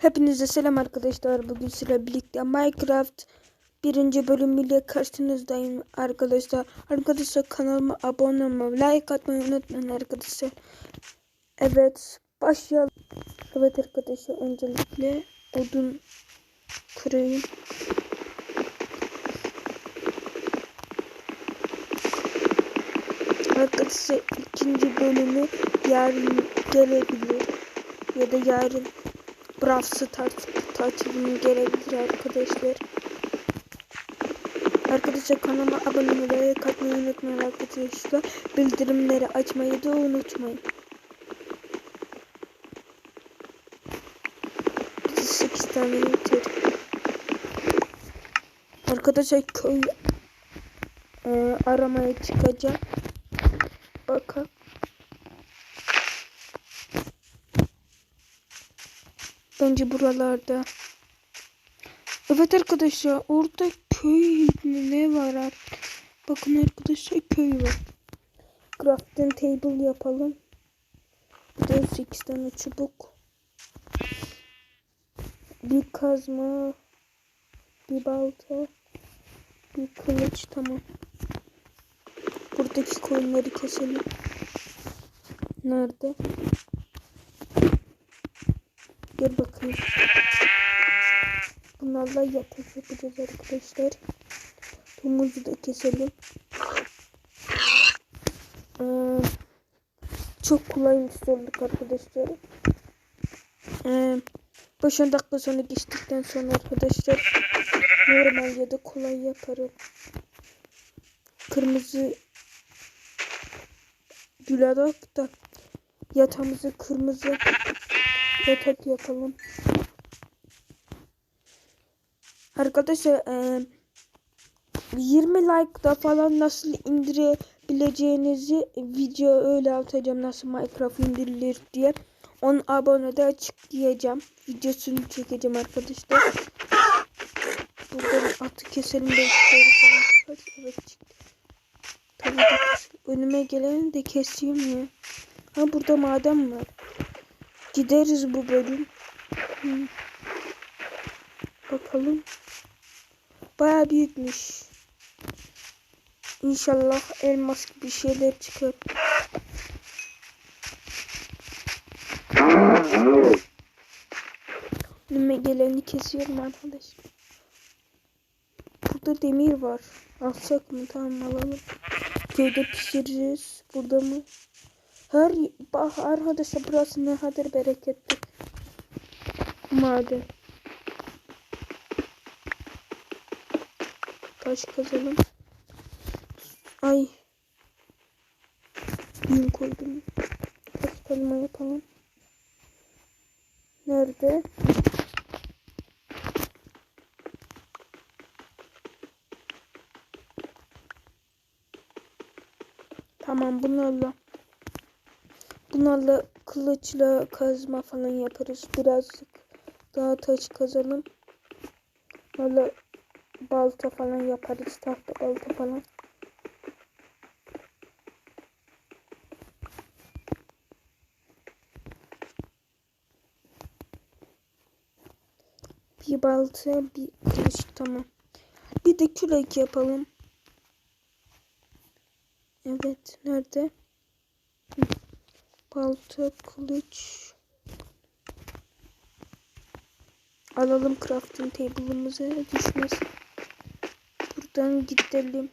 Hepinize selam arkadaşlar. Bugün sizlerle birlikte Minecraft birinci bölümüyle karşınızdayım arkadaşlar. Arkadaşlar kanalıma abone olmayı, like atmayı unutmayın arkadaşlar. Evet başlayalım. Evet arkadaşlar öncelikle odun kırayım. Arkadaşlar ikinci bölümü yarın gelebilir. Ya da yarın Brawl Stars tatilim gelebilir arkadaşlar. Arkadaşlar kanalıma abone olmayı, katmayı unutmayın arkadaşlar. Bildirimleri açmayı da unutmayın. Bize 8 tane yeter. Arkadaşlar köy e, aramaya çıkacağım. Bakalım. Bence buralarda. Evet arkadaşlar orada köy ne var artık? Bakın arkadaşlar köy var. Crafting table yapalım. Bir de 8 tane çubuk. Bir kazma. Bir balta. Bir kılıç tamam. Buradaki koyunları keselim. Nerede? Gel bakayım. Bunlarla yatak yapacağız arkadaşlar. Domuzu da keselim. Ee, çok kolay olduk arkadaşlar. Ee, 5-10 dakika sonra geçtikten sonra arkadaşlar normal ya da kolay yaparım. Kırmızı gülarak da yatağımızı kırmızı yatak yapalım. Arkadaşlar e, 20 like'da falan nasıl indirebileceğinizi video öyle atacağım nasıl Minecraft indirilir diye. 10 abone de açıklayacağım. Videosunu çekeceğim arkadaşlar. Buradan atı keselim de Evet çıktı. Tabii önüme geleni de keseyim ya. Ha burada maden var. Gideriz bu bölüm. Bakalım. Baya büyükmüş. İnşallah elmas gibi şeyler çıkar. Önüme geleni kesiyorum arkadaşlar. Burada demir var. Alsak mı? Tamam alalım. Köyde pişiririz. Burada mı? Her bak arkadaşlar burası ne kadar bereketli. Maden. Taş kazalım. Ay. Yün koydum. Taş kazma yapalım. Nerede? Tamam bunlarla bunlarla kılıçla kazma falan yaparız. Birazcık daha taş kazalım. Böyle balta falan yaparız. Tahta balta falan. Bir balta, bir kılıç tamam. Bir de kürek yapalım. Evet, nerede? Balta, kılıç. Alalım crafting table'ımızı düşmez. Buradan gidelim.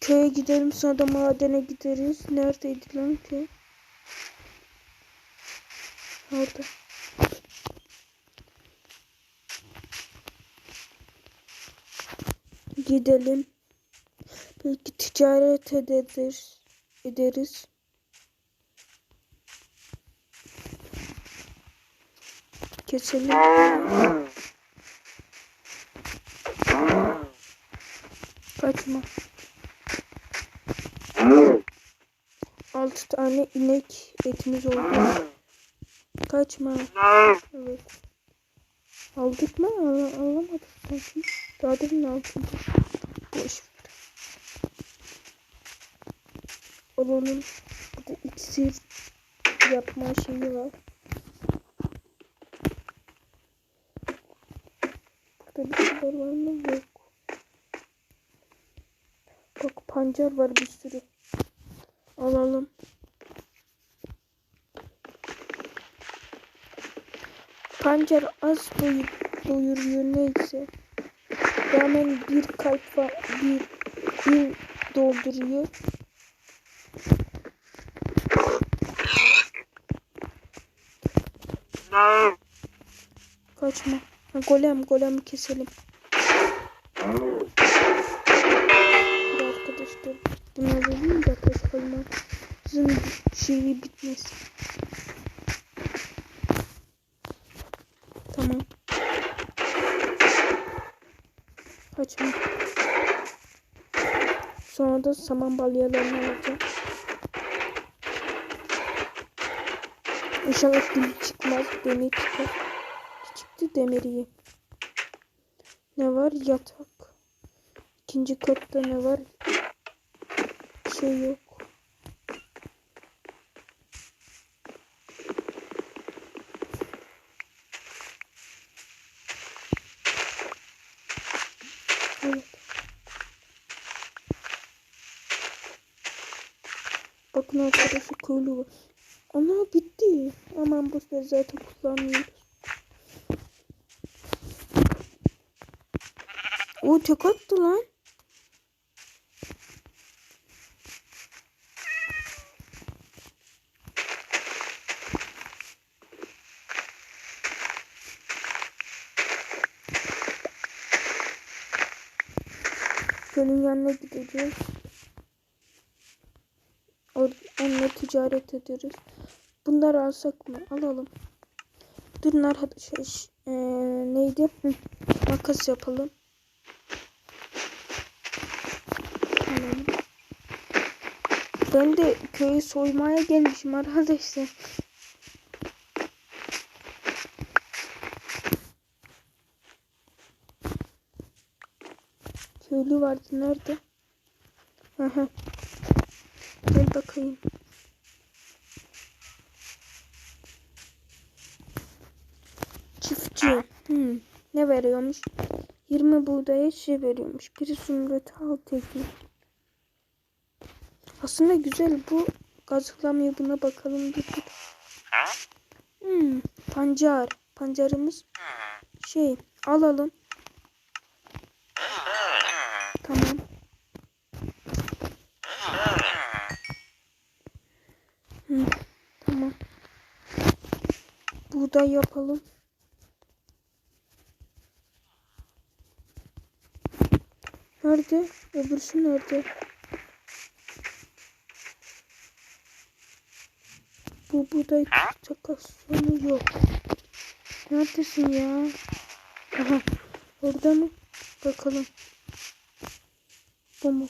Köye gidelim sonra da madene gideriz. Neredeydi lan köy? Orada. Gidelim. Belki ticaret ederiz. ederiz. Keselim. Kaçma. Altı tane inek etimiz oldu. Kaçma. Evet. Aldık mı? Al alamadık sanki. Daha demin aldım. Boş Olanın burada iksir yapma şeyi var. Burada bir şeyler var mı? Yok. Bak pancar var bir sürü. Alalım. Pancar az doyur, doyuruyor neyse. Hemen bir kalp fa- bir, bir dolduruyor. Kaçma. Ha, golem golemi keselim. Dur arkadaşlar. Bunu alayım da kaçalım. Sizin şeyi bitmez. Tamam. Kaçma. Sonra da saman balyalarını alacağım. İnşallah gül çıkmaz. Demir çıkar. Çıktı demiriyi. Ne var? Yatak. İkinci katta ne var? Şey yok. Evet. Bakın arkadaşlar köylü var. Bitti. Aman bu sefer zaten kullanmıyoruz. O tek attı lan. Gölün yanına gideceğiz. Onunla ticaret ederiz. Bunları alsak mı? Alalım. Durun arkadaşlar. Ee, neydi? Hı, makas yapalım. Alalım. Ben de köyü soymaya gelmişim arkadaşlar. Köylü vardı nerede? Aha. Gel bakayım. Çiftçi. Hmm. Ne veriyormuş? 20 buğdaya şey veriyormuş. Biri zümrüt altı ekmek. Aslında güzel bu. Gazıklamıyor buna bakalım bir. Hmm. Pancar. Pancarımız şey alalım. Tamam. Hı, tamam. Buğday yapalım. Nerede? Öbürsü nerede? Bu buğday takasyonu yok. Neredesin ya? Aha. Orada mı? Bakalım. Bu mu?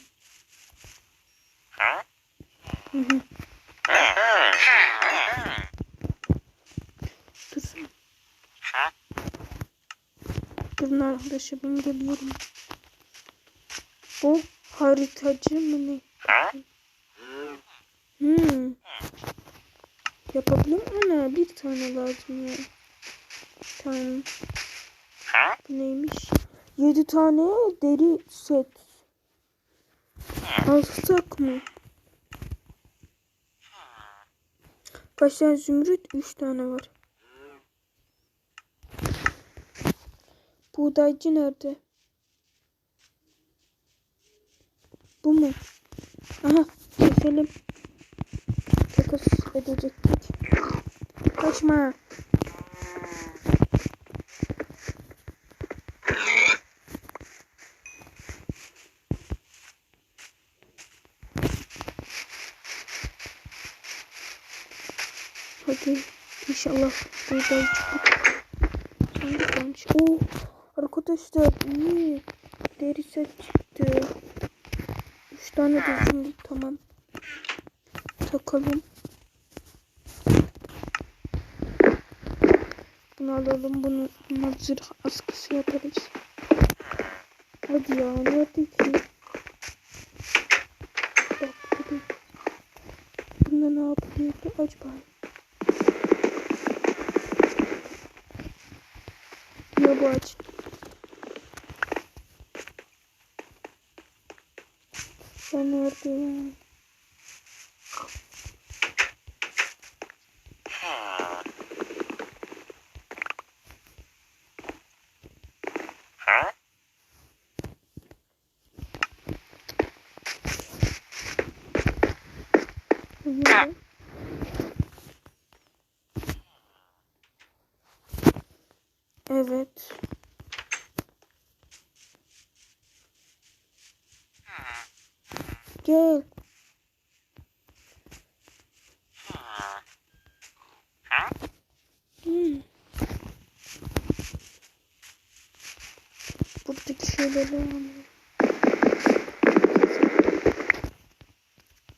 Hı hı. Dursun. Durun arkadaşlar ben geliyorum. Bu haritacı mı ne? Hmm. Yapabilir miyim? Ana bir tane lazım ya. Bir tane. Bu neymiş? 7 tane deri set. Alsak mı? Kaç tane zümrüt? 3 tane var. Buğdaycı nerede? Bu mu? Aha keselim. Takas edecektik. Kaçma. Hadi inşallah buğday çıkar. Sanki kalmış. Oo, arkadaşlar iyi. Deri set çıktı. Üç tane de zümrüt tamam. Bakalım. Bunu alalım. Bunu, buna zırh askısı yaparız. Hadi ya. Nerede ki? Bak hadi. Bunda ne yapıyordu acaba? Ya bu aç. Ben nerede? Evet. Gel. Hmm. Buradaki şeyleri alayım.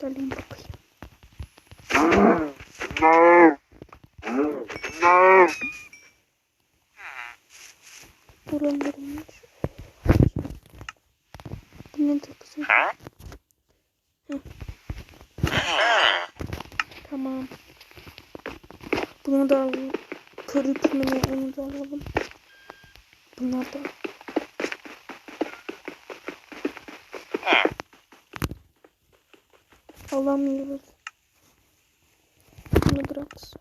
Alayım bakayım. Buranlarımız. Bu ne de kızım? Hı. Tamam. Bunu da alalım. Kırık mı ne onu da alalım. Bunlar da. Alamıyoruz. Bunu bıraksın.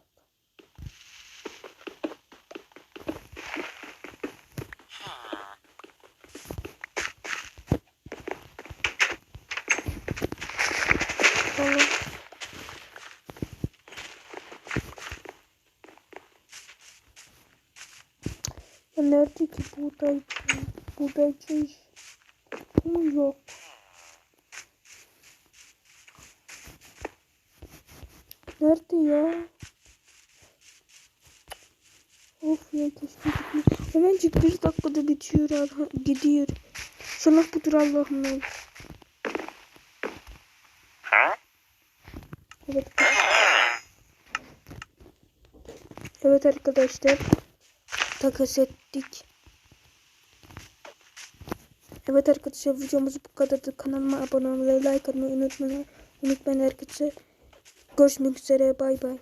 Tamam. Ya nerede ki buğday? Buğdaycı iş. Ama yok. Nerede ya? Of ya keşke gitmiş. Hemencik bir dakikada bitiyor. Arha, gidiyor. İnşallah budur Allah'ım. Evet. Evet arkadaşlar. Takas ettik. Evet arkadaşlar videomuz bu kadardı. Kanalıma abone olmayı, like atmayı unutmayın. Unutmayın arkadaşlar. Görüşmek üzere. Bay bay.